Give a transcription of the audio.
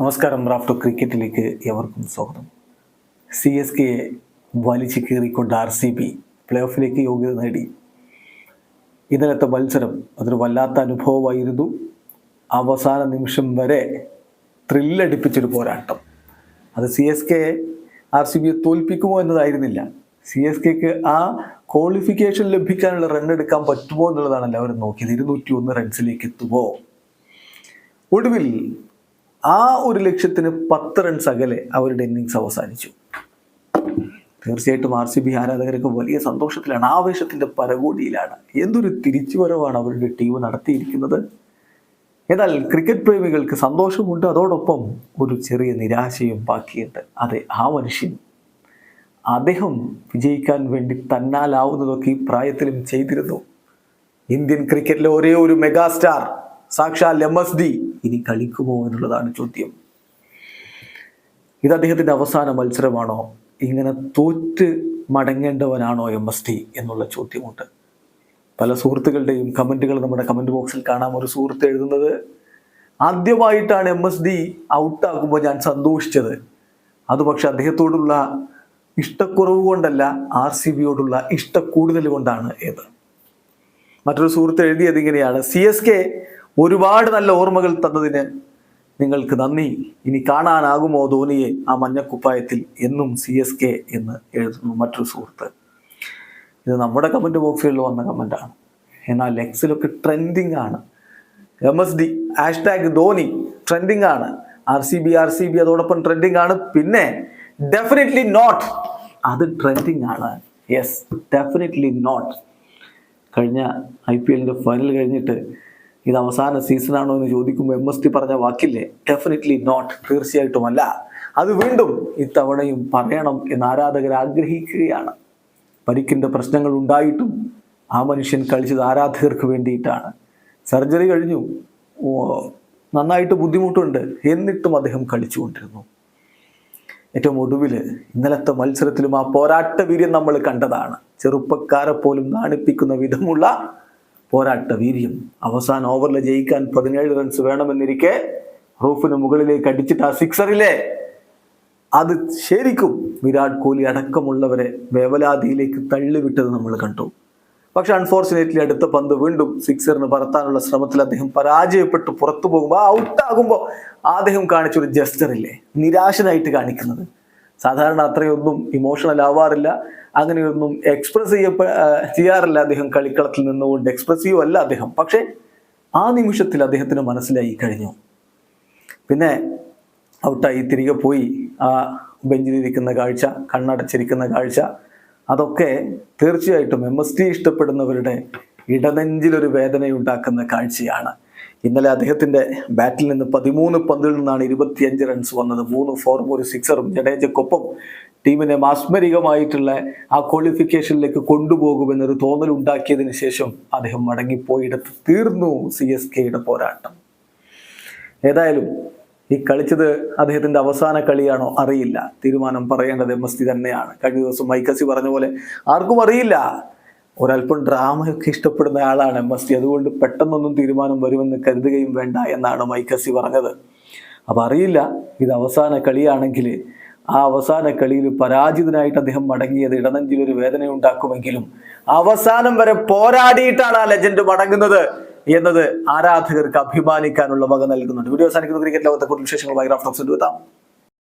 നമസ്കാരം റാഫ്റ്റോ ക്രിക്കറ്റിലേക്ക് എവർക്കും സ്വാഗതം. C S കെയെ വലിച്ചു കീറിക്കൊണ്ട് ആർ സി ബി പ്ലേ ഓഫിലേക്ക് യോഗ്യത നേടി. ഇന്നലത്തെ മത്സരം അതൊരു വല്ലാത്ത അനുഭവമായിരുന്നു. അവസാന നിമിഷം വരെ ത്രില്ലടിപ്പിച്ചൊരു പോരാട്ടം. അത് C S K R C ബിയെ തോൽപ്പിക്കുമോ എന്നതായിരുന്നില്ല. സി എസ് കെക്ക് ആ ക്വാളിഫിക്കേഷൻ ലഭിക്കാനുള്ള റൺ എടുക്കാൻ പറ്റുമോ എന്നുള്ളതാണ് എല്ലാവരും നോക്കിയത്. ഇരുന്നൂറ്റി ഒന്ന് റൺസിലേക്ക് എത്തുമോ? ഒടുവിൽ ആ ഒരു ലക്ഷ്യത്തിന് പത്ത് റൺസ് അകലെ അവരുടെ ഇന്നിങ്സ് അവസാനിച്ചു. തീർച്ചയായിട്ടും ആർ സി ബി ആരാധകരൊക്കെ വലിയ സന്തോഷത്തിലാണ്. ആവേശത്തിന്റെ പരകോടിയിലാണ്. എന്തൊരു തിരിച്ചുവരവാണ് അവരുടെ ടീം നടത്തിയിരിക്കുന്നത്. എന്നാൽ ക്രിക്കറ്റ് പ്രേമികൾക്ക് സന്തോഷമുണ്ട്. അതോടൊപ്പം ഒരു ചെറിയ നിരാശയും ബാക്കിയുണ്ട്. അതെ ആ മനുഷ്യൻ അദ്ദേഹം വിജയിക്കാൻ വേണ്ടി തന്നാലാവുന്നതൊക്കെ ഈ പ്രായത്തിലും ചെയ്തിരുന്നു. ഇന്ത്യൻ ക്രിക്കറ്റിലെ ഒരേ ഒരു മെഗാസ്റ്റാർ സാക്ഷാൽ എം എസ് ഡി ഇനി കളിക്കുമോ എന്നുള്ളതാണ് ചോദ്യം. ഇത് അദ്ദേഹത്തിന്റെ അവസാന മത്സരമാണോ? ഇങ്ങനെ തോറ്റ് മടങ്ങേണ്ടവനാണോ എം എസ് ടി എന്നുള്ള ചോദ്യമുണ്ട്. പല സുഹൃത്തുക്കളുടെയും കമന്റുകൾ നമ്മുടെ കമന്റ് ബോക്സിൽ കാണാം. ഒരു സുഹൃത്ത് എഴുതുന്നത് ആദ്യമായിട്ടാണ് എം എസ് ഡി ഔട്ടാകുമ്പോൾ ഞാൻ സന്തോഷിച്ചത്. അത് പക്ഷെ അദ്ദേഹത്തോടുള്ള ഇഷ്ടക്കുറവ് കൊണ്ടല്ല ആർ സി ബിയോടുള്ള ഇഷ്ടക്കൂടുതൽ കൊണ്ടാണ് ഏത് മറ്റൊരു സുഹൃത്ത് എഴുതിയത് ഇങ്ങനെയാണ് സി എസ് കെ ഒരുപാട് നല്ല ഓർമ്മകൾ തന്നതിന് നിങ്ങൾക്ക് നന്ദി. ഇനി കാണാനാകുമോ ധോണിയെ ആ മഞ്ഞക്കുപ്പായത്തിൽ? എന്നും സി എസ് കെ എന്ന് എഴുതുന്നു മറ്റൊരു സുഹൃത്ത്. ഇത് നമ്മുടെ കമന്റ് ബോക്സുകളിൽ വന്ന കമന്റാണ് എന്നാൽ ലെക്സിലൊക്കെ ട്രെൻഡിങ് ആണ്. M S D hashtag Dhoni trending ആണ്. R C B R C B അതോടൊപ്പം ട്രെൻഡിങ് ആണ്. പിന്നെ ഡെഫിനറ്റ്ലി നോട്ട് അത് ട്രെൻഡിങ് ആണ്. യെസ് ഡെഫിനറ്റ്ലി നോട്ട് കഴിഞ്ഞ ഐ പി എല്ലിന്റെ ഫൈനൽ കഴിഞ്ഞിട്ട് ഇത് അവസാന സീസണാണോ എന്ന് ചോദിക്കുമ്പോൾ എം എസ് ടി പറഞ്ഞ വാക്കില്ലേ? ഡെഫിനറ്റ്ലി നോട്ട് തീർച്ചയായിട്ടുമല്ല അത് വീണ്ടും ഇത്തവണയും പറയണം എന്ന് ആരാധകർ ആഗ്രഹിക്കുകയാണ്. പരിക്കിന്റെ പ്രശ്നങ്ങൾ ഉണ്ടായിട്ടും ആ മനുഷ്യൻ കളിച്ചത് ആരാധകർക്ക് വേണ്ടിയിട്ടാണ്. സർജറി കഴിഞ്ഞു. നന്നായിട്ട് ബുദ്ധിമുട്ടുണ്ട്. എന്നിട്ടും അദ്ദേഹം കളിച്ചുകൊണ്ടിരുന്നു. ഏറ്റവും ഒടുവിൽ ഇന്നലത്തെ മത്സരത്തിലും ആ പോരാട്ട വീര്യം നമ്മൾ കണ്ടതാണ്. ചെറുപ്പക്കാരെ പോലും നാണിപ്പിക്കുന്ന വിധമുള്ള പോരാട്ട വീര്യം. അവസാന ഓവറിൽ ജയിക്കാൻ പതിനേഴ് റൺസ് വേണമെന്നിരിക്കെ റൂഫിന് മുകളിലേക്ക് അടിച്ചിട്ട് ആ സിക്സറിലെ അത് ശരിക്കും വിരാട് കോഹ്ലി അടക്കമുള്ളവരെ വേവലാതിയിലേക്ക് തള്ളിവിട്ടത് നമ്മൾ കണ്ടു. പക്ഷെ അൺഫോർച്ചുനേറ്റ്ലി അടുത്ത പന്ത് വീണ്ടും സിക്സറിന് പറത്താനുള്ള ശ്രമത്തിൽ അദ്ദേഹം പരാജയപ്പെട്ട്. പുറത്തു പോകുമ്പോൾ ഔട്ടാകുമ്പോൾ അദ്ദേഹം കാണിച്ചൊരു ജസ്റ്ററില്ലേ നിരാശനായിട്ട് കാണിക്കുന്നത്. സാധാരണ അത്രയൊന്നും ഇമോഷണൽ ആവാറില്ല. അങ്ങനെയൊന്നും എക്സ്പ്രസ് ചെയ്യപ്പെ ചെയ്യാറില്ല അദ്ദേഹം കളിക്കളത്തിൽ നിന്നുകൊണ്ട്. എക്സ്പ്രസീവ് അല്ല അദ്ദേഹം. പക്ഷേ ആ നിമിഷത്തിൽ അദ്ദേഹത്തിന് മനസ്സിലായി കഴിഞ്ഞു. പിന്നെ ഔട്ടായി തിരികെ പോയി. ആ ബെഞ്ചിലിരിക്കുന്ന കാഴ്ച കണ്ണടച്ചിരിക്കുന്ന കാഴ്ച അതൊക്കെ തീർച്ചയായിട്ടും എം എസ് ടി ഇഷ്ടപ്പെടുന്നവരുടെ ഇടനെഞ്ചിലൊരു വേദനയുണ്ടാക്കുന്ന കാഴ്ചയാണ്. ഇന്നലെ അദ്ദേഹത്തിന്റെ ബാറ്റിൽ നിന്ന് പതിമൂന്ന് പന്തിൽ നിന്നാണ് ഇരുപത്തിയഞ്ച് റൺസ് വന്നത്. മൂന്ന് ഫോറും ഒരു സിക്സറും ജഡേജക്കൊപ്പം ടീമിനെ മാസ്മരികമായിട്ടുള്ള ആ ക്വാളിഫിക്കേഷനിലേക്ക് കൊണ്ടുപോകുമെന്നൊരു തോന്നൽ ഉണ്ടാക്കിയതിന് ശേഷം അദ്ദേഹം മടങ്ങിപ്പോയിടത്ത് തീർന്നു സി എസ് കെയുടെ പോരാട്ടം. ഏതായാലും ഈ കളിച്ചത് അദ്ദേഹത്തിന്റെ അവസാന കളിയാണോ? അറിയില്ല. തീരുമാനം പറയേണ്ടത് എം എസ് ടി തന്നെയാണ്. കഴിഞ്ഞ ദിവസം മൈക്കസി പറഞ്ഞ പോലെ ആർക്കും അറിയില്ല. ഒരല്പം ഡ്രാമയൊക്കെ ഇഷ്ടപ്പെടുന്ന ആളാണ് എം എസ് ടി അതുകൊണ്ട് പെട്ടെന്നൊന്നും തീരുമാനം വരുമെന്ന് കരുതുകയും വേണ്ട എന്നാണ് മൈക്കസി പറഞ്ഞത്. അപ്പം അറിയില്ല ഇത് അവസാന കളിയാണെങ്കിൽ ആ അവസാന കളിയിൽ പരാജിതനായിട്ട് അദ്ദേഹം മടങ്ങിയത് ഇടനെഞ്ചിൽ ഒരു വേദന ഉണ്ടാക്കുമെങ്കിലും അവസാനം വരെ പോരാടിയിട്ടാണ് ആ ലെജൻഡ് മടങ്ങുന്നത് എന്നത് ആരാധകർക്ക് അഭിമാനിക്കാനുള്ള വക നൽകുന്നുണ്ട്. വീഡിയോ അവസാനിക്കുന്ന. ക്രിക്കറ്റ് ലോകത്തെ കൂടുതൽ വിശേഷങ്ങൾ റാഫ്റ്റോക്സ് എത്താം